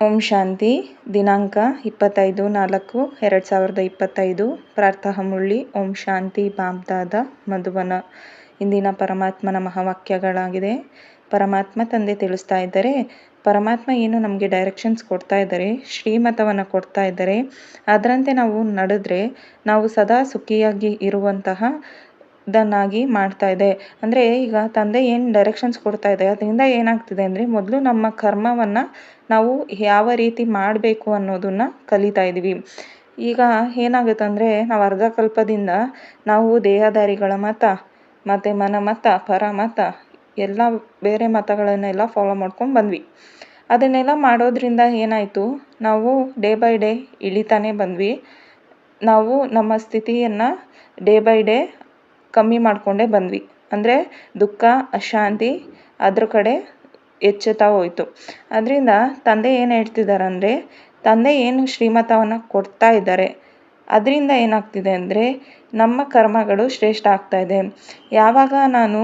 ಓಂ ಶಾಂತಿ, ದಿನಾಂಕ ಇಪ್ಪತ್ತೈದು ನಾಲ್ಕು ಎರಡು ಸಾವಿರದ ಇಪ್ಪತ್ತೈದು. ಪ್ರಾರ್ಥಃ ಮುಳ್ಳಿ ಓಂ ಶಾಂತಿ ಬಾಬ್ದಾದ ಮಧುವನ. ಇಂದಿನ ಪರಮಾತ್ಮನ ಮಹಾವಾಕ್ಯಗಳಾಗಿದೆ. ಪರಮಾತ್ಮ ತಂದೆ ತಿಳಿಸ್ತಾ ಇದ್ದಾರೆ. ಪರಮಾತ್ಮ ಏನು ನಮಗೆ ಡೈರೆಕ್ಷನ್ಸ್ ಕೊಡ್ತಾ ಇದ್ದಾರೆ, ಶ್ರೀಮತವನ್ನು ಕೊಡ್ತಾ ಇದ್ದಾರೆ. ಅದರಂತೆ ನಾವು ನಡೆದ್ರೆ, ನಾವು ಸದಾ ಸುಖಿಯಾಗಿ ಇರುವಂತಹ ದನ್ನಾಗಿ ಮಾಡ್ತಾ ಇದೆ. ಅಂದರೆ ಈಗ ತಂದೆ ಏನು ಡೈರೆಕ್ಷನ್ಸ್ ಕೊಡ್ತಾ ಇದೆ? ಅದರಿಂದ ಏನಾಗ್ತಿದೆ ಅಂದರೆ ಮೊದಲು ನಮ್ಮ ಕರ್ಮವನ್ನು ನಾವು ಯಾವ ರೀತಿ ಮಾಡಬೇಕು ಅನ್ನೋದನ್ನು ಕಲಿತಾ ಇದ್ದೀವಿ. ಈಗ ಏನಾಗುತ್ತೆ ಅಂದರೆ ನಾವು ಅರ್ಧಕಲ್ಪದಿಂದ ನಾವು ದೇಹದಾರಿಗಳ ಮತ, ಮತ್ತು ಮನ ಮತ, ಪರ ಮತ, ಎಲ್ಲ ಬೇರೆ ಮತಗಳನ್ನೆಲ್ಲ ಫಾಲೋ ಮಾಡ್ಕೊಂಡು ಬಂದ್ವಿ. ಅದನ್ನೆಲ್ಲ ಮಾಡೋದ್ರಿಂದ ಏನಾಯಿತು? ನಾವು ಡೇ ಬೈ ಡೇ ಇಳಿತಾನೆ ಬಂದ್ವಿ. ನಾವು ನಮ್ಮ ಸ್ಥಿತಿಯನ್ನು ಡೇ ಬೈ ಡೇ ಕಮ್ಮಿ ಮಾಡಿಕೊಂಡೇ ಬಂದ್ವಿ. ಅಂದರೆ ದುಃಖ, ಅಶಾಂತಿ ಅದ್ರ ಕಡೆ ಹೆಚ್ಚುತ್ತಾ ಹೋಯಿತು. ಅದರಿಂದ ತಂದೆ ಏನು ಹೇಳ್ತಿದ್ದಾರೆ ಅಂದರೆ, ತಂದೆ ಏನು ಶ್ರೀಮತವನ್ನು ಕೊಡ್ತಾ ಇದ್ದಾರೆ, ಅದರಿಂದ ಏನಾಗ್ತಿದೆ ಅಂದರೆ, ನಮ್ಮ ಕರ್ಮಗಳು ಶ್ರೇಷ್ಠ ಆಗ್ತಾ ಇದೆ. ಯಾವಾಗ ನಾನು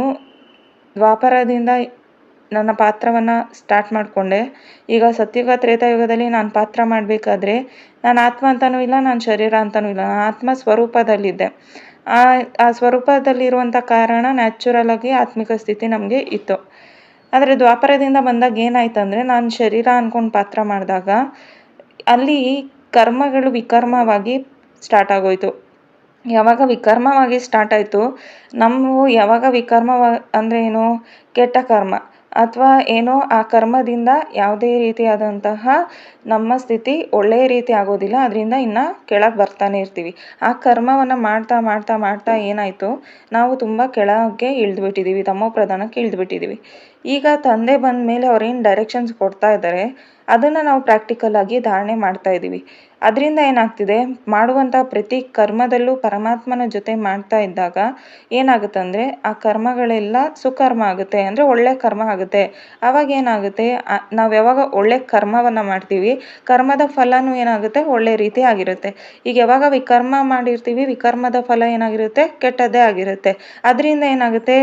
ದ್ವಾಪರದಿಂದ ನನ್ನ ಪಾತ್ರವನ್ನು ಸ್ಟಾರ್ಟ್ ಮಾಡಿಕೊಂಡೆ, ಈಗ ಸತ್ಯಯುಗ ತ್ರೇತಾಯುಗದಲ್ಲಿ ನಾನು ಪಾತ್ರ ಮಾಡಬೇಕಾದ್ರೆ, ನಾನು ಆತ್ಮ ಅಂತಲೂ ಇಲ್ಲ, ನಾನು ಶರೀರ ಅಂತಲೂ ಇಲ್ಲ, ನಾನು ಆತ್ಮ ಸ್ವರೂಪದಲ್ಲಿದ್ದೆ. ಆ ಆ ಸ್ವರೂಪದಲ್ಲಿರುವಂಥ ಕಾರಣ ನ್ಯಾಚುರಲ್ ಆಗಿ ಆತ್ಮಿಕ ಸ್ಥಿತಿ ನಮಗೆ ಇತ್ತು. ಆದರೆ ದ್ವಾಪರದಿಂದ ಬಂದಾಗ ಏನಾಯ್ತು ಅಂದರೆ ನಾನು ಶರೀರ ಅಂದ್ಕೊಂಡು ಪಾತ್ರ ಮಾಡಿದಾಗ ಅಲ್ಲಿ ಕರ್ಮಗಳು ವಿಕರ್ಮವಾಗಿ ಸ್ಟಾರ್ಟ್ ಆಗೋಯ್ತು. ಯಾವಾಗ ವಿಕರ್ಮವಾಗಿ ಸ್ಟಾರ್ಟ್ ಆಯಿತು ನಮ್ಮ ಯಾವಾಗ ವಿಕರ್ಮವ ಅಂದರೆ ಏನು? ಕೆಟ್ಟ ಕರ್ಮ. ಅಥವಾ ಏನೋ ಆ ಕರ್ಮದಿಂದ ಯಾವುದೇ ರೀತಿಯಾದಂತಹ ನಮ್ಮ ಸ್ಥಿತಿ ಒಳ್ಳೆಯ ರೀತಿ ಆಗೋದಿಲ್ಲ, ಅದರಿಂದ ಇನ್ನು ಕೆಳಗೆ ಬರ್ತಾನೆ ಇರ್ತೀವಿ. ಆ ಕರ್ಮವನ್ನು ಮಾಡ್ತಾ ಮಾಡ್ತಾ ಮಾಡ್ತಾ ಏನಾಯಿತು? ನಾವು ತುಂಬ ಕೆಳಗೆ ಇಳಿದುಬಿಟ್ಟಿದ್ದೀವಿ ತಮೋ ಪ್ರಧಾನಕ್ಕೆ ಇಳಿದ್ಬಿಟ್ಟಿದ್ದೀವಿ ಈಗ ತಂದೆ ಬಂದ ಮೇಲೆ ಅವ್ರೇನು ಡೈರೆಕ್ಷನ್ಸ್ ಕೊಡ್ತಾ ಇದ್ದಾರೆ, ಅದನ್ನು ನಾವು ಪ್ರಾಕ್ಟಿಕಲ್ ಆಗಿ ಧಾರಣೆ ಮಾಡ್ತಾ ಇದ್ದೀವಿ ಅದರಿಂದ ಏನಾಗ್ತಿದೆ? ಮಾಡುವಂಥ ಪ್ರತಿ ಕರ್ಮದಲ್ಲೂ ಪರಮಾತ್ಮನ ಜೊತೆ ಮಾಡ್ತಾ ಇದ್ದಾಗ ಏನಾಗುತ್ತೆ ಆ ಕರ್ಮಗಳೆಲ್ಲ ಸುಕರ್ಮ ಆಗುತ್ತೆ, ಅಂದರೆ ಒಳ್ಳೆ ಕರ್ಮ ಆಗುತ್ತೆ. ಆವಾಗ ಏನಾಗುತ್ತೆ? ನಾವು ಯಾವಾಗ ಒಳ್ಳೆ ಕರ್ಮವನ್ನು ಮಾಡ್ತೀವಿ, ಕರ್ಮದ ಫಲನೂ ಏನಾಗುತ್ತೆ? ಒಳ್ಳೆ ರೀತಿ ಆಗಿರುತ್ತೆ. ಈಗ ಯಾವಾಗ ವಿಕರ್ಮ ಮಾಡಿರ್ತೀವಿ, ವಿಕರ್ಮದ ಫಲ ಏನಾಗಿರುತ್ತೆ? ಕೆಟ್ಟದ್ದೇ ಆಗಿರುತ್ತೆ. ಅದರಿಂದ ಏನಾಗುತ್ತೆ?